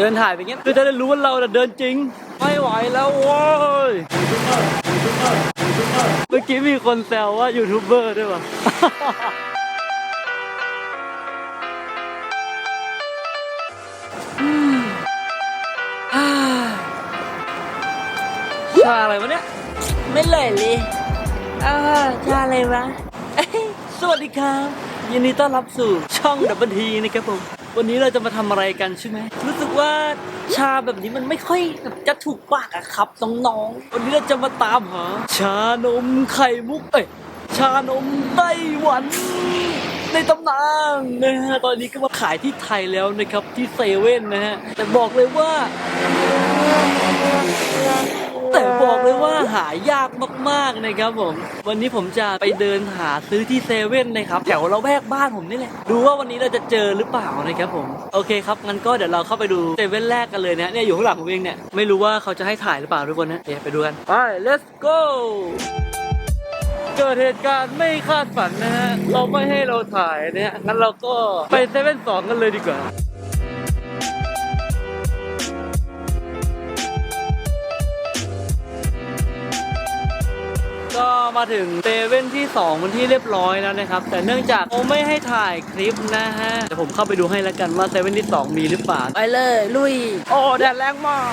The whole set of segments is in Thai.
เดินถ่ายไปเงี้ยคือจะได้รู้ว่าเราน่ะเดินจริง ไม่ไหวแล้วโว้ยเมื่อกี้มีคนแซวว่ายูทูบเบอร์ด้วยว่ะชาอะไรวะเนี่ย ไม่เลยเลยเออชาอะไรวะเอ้ยสวัสดีครับ ยินดีต้อนรับสู่ช่องดับเบิลทีนะครับผม วันนี้เราจะมาทำอะไรกันใช่ไหมรู้สึกว่าชาแบบนี้มันไม่ค่อยจะถูกปากอะครับน้องๆวันนี้เราจะมาตามหา ชานมไข่มุกเอ้ยชานมไต้หวัน ในตำนานนะฮะตอนนี้ก็มาขายที่ไทยแล้วนะครับที่เซเว่นนะฮะแต่บอกเลยว่า หายากมากๆนะครับผม วันนี้ผมจะไปเดินหาซื้อที่เซเว่นนะครับแถวเราแวกบ้านผมนี่แหละดูว่าวันนี้เราจะเจอหรือเปล่านะครับผมโอเคครับงั้นก็เดี๋ยวเราเข้าไปดูเซเว่นแรกกันเลยนะเนี่ยอยู่ข้างหลังผมเองเนี่ยไม่รู้ว่าเขาจะให้ถ่ายหรือเปล่าทุกคนนะเดี๋ยวไปดูกันไป let's go เกิดเหตุการณ์ไม่คาดฝันนะฮะเราไม่ให้เราถ่ายเนี่ยงั้นเราก็ไปเซเว่นสองกันเลยดีกว่า มาถึงเซเว่นที่2เป็นที่เรียบร้อยแล้วนะครับ แต่เนื่องจากเขาไม่ให้ถ่ายคลิปนะฮะเดี๋ยวผมเข้าไปดูให้แล้วกันว่าเซเว่นที่ 2 มีหรือเปล่าไปเลยลุย โอ้แดดแรงมาก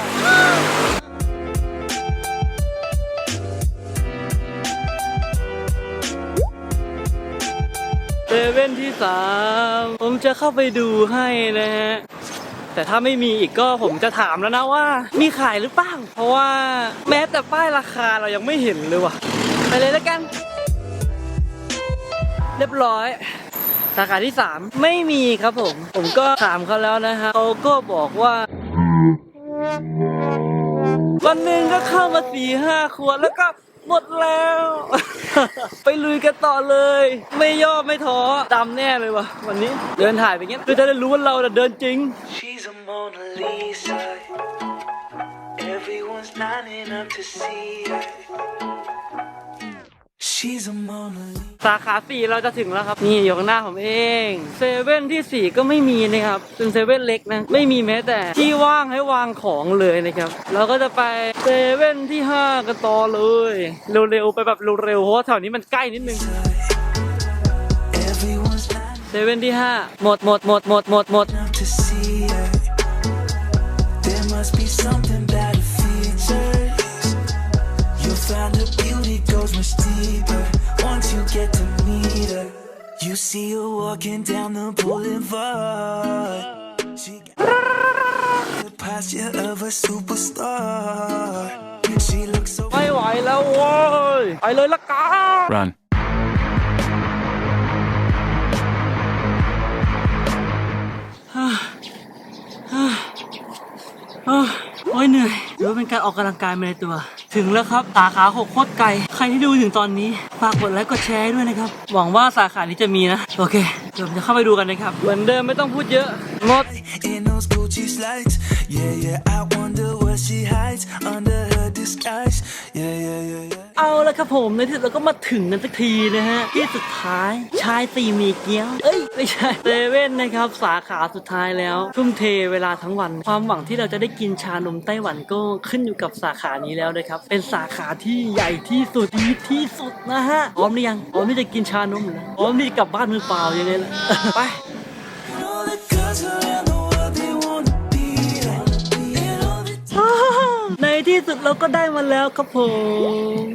เซเว่นที่ 3 ผมจะเข้าไปดูให้นะฮะแต่ถ้าไม่มีอีกก็ผมจะถามแล้วนะว่า มีขายหรือเปล่า เพราะว่าแม้แต่ป้ายราคาเรายังไม่เห็นเลยว่ะ ไปเลยแล้วกัน เรียบร้อย สาขาที่ 3 ไม่มีครับผม ผมก็ถามเขาแล้วนะฮะเขาก็บอกว่า วันหนึ่งก็เข้ามาสี่ห้าขวดแล้วก็หมดแล้ว ไปลุยกันต่อเลย ไม่ย่อไม่ท้อดำแน่เลยว่ะวันนี้ เดินถ่ายไปเงี้ยคือจะได้รู้ว่าเราเดินจริง Everyone's lining up to see her. สาขาสี่เราจะถึงแล้วครับ นี่อยู่ข้างหน้าผมเองเซเว่นที่สี่ก็ไม่มีนะครับเป็นเซเว่นเล็กนะ ไม่มีแม้แต่ที่ว่างให้วางของเลยนะครับ เราก็จะไปเซเว่นที่ห้ากันต่อเลย เร็วๆไปแบบเร็วๆเพราะว่าแถวนี้มันใกล้นิดนึง Everyone's lining เซเว่นที่ห้าหมดหมดหมดหมดหมดหมด see her walking down the boulevard. She got the posture of a superstar. She looks so ไม่ไหวแล้วโว้ยไปเลยละกัน Run. โอ้ยเหนื่อยหรือว่าเป็นการออกกำลังกายมาในตัว ถึงแล้วครับสาขาหกโคตรไกล ใครที่ดูถึงตอนนี้ฝากกดไลค์กดแชร์ด้วยนะครับ หวังว่าสาขานี้จะมีนะ โอเคเดี๋ยวผมจะเข้าไปดูกันนะครับ เหมือนเดิมไม่ต้องพูดเยอะหมด Yeah, yeah, I wonder what she hides under her disguise. Yeah, yeah, yeah, yeah. เอาละครับผมในที่สุดเราก็มาถึงกันสักทีนะฮะที่สุดท้ายชายตีมีเกี้ยว เอ้ยไม่ใช่เซเว่นนะครับสาขาสุดท้ายแล้วทุ่มเทเวลาทั้งวัน ความหวังที่เราจะได้กินชานมไต้หวันก็ขึ้นอยู่กับสาขานี้แล้วนะครับเป็นสาขาที่ใหญ่ที่สุดดีที่สุดนะฮะพร้อมหรือยังพร้อมที่จะกินชานมหรือพร้อมที่จะกลับบ้านมือเปล่ายังไงล่ะไป All the girls are ที่สุดเราก็ได้มาแล้วครับผม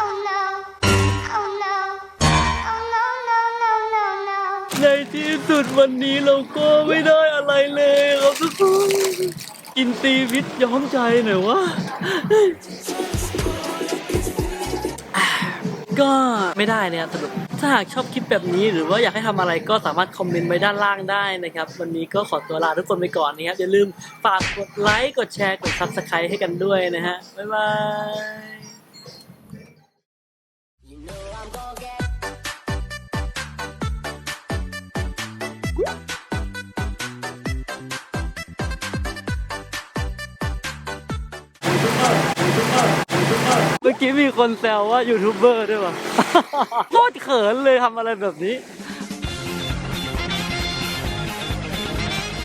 Oh no. Oh no. Oh no, no, no, no, no. ในที่สุดวันนี้เราก็ไม่ได้อะไรเลยครับทุกคนกินตีวิทย้อมใจหน่อยวะ ก็ไม่ได้เนี่ยสรุปถ้าหากชอบคลิปแบบนี้หรือว่าอยากให้ทำอะไรก็สามารถคอมเมนต์ไว้ด้านล่างได้นะครับ วันนี้ก็ขอตัวลาทุกคนไปก่อนนะครับ อย่าลืมฝากกดไลค์กดแชร์กดซับสไครต์ให้กันด้วยนะฮะบ๊ายบาย กี้มีคนแซวว่ายูทูบเบอร์ด้วยว่ะโคตรเขินเลยทำอะไรแบบนี้